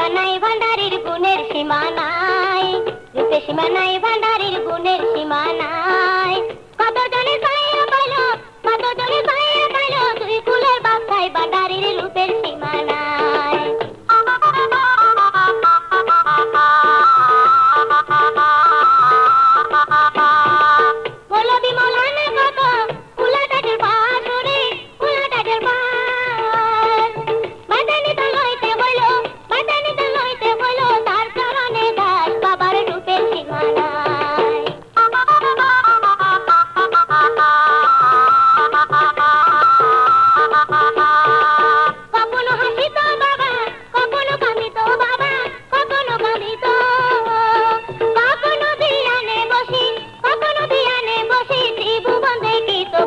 সীমা নাই ভান্ডারির গুণের সীমা নাই রূপে সীমা নাই ভান্ডারির গুণের সীমা নাই কত জনে কত জনে দুই তো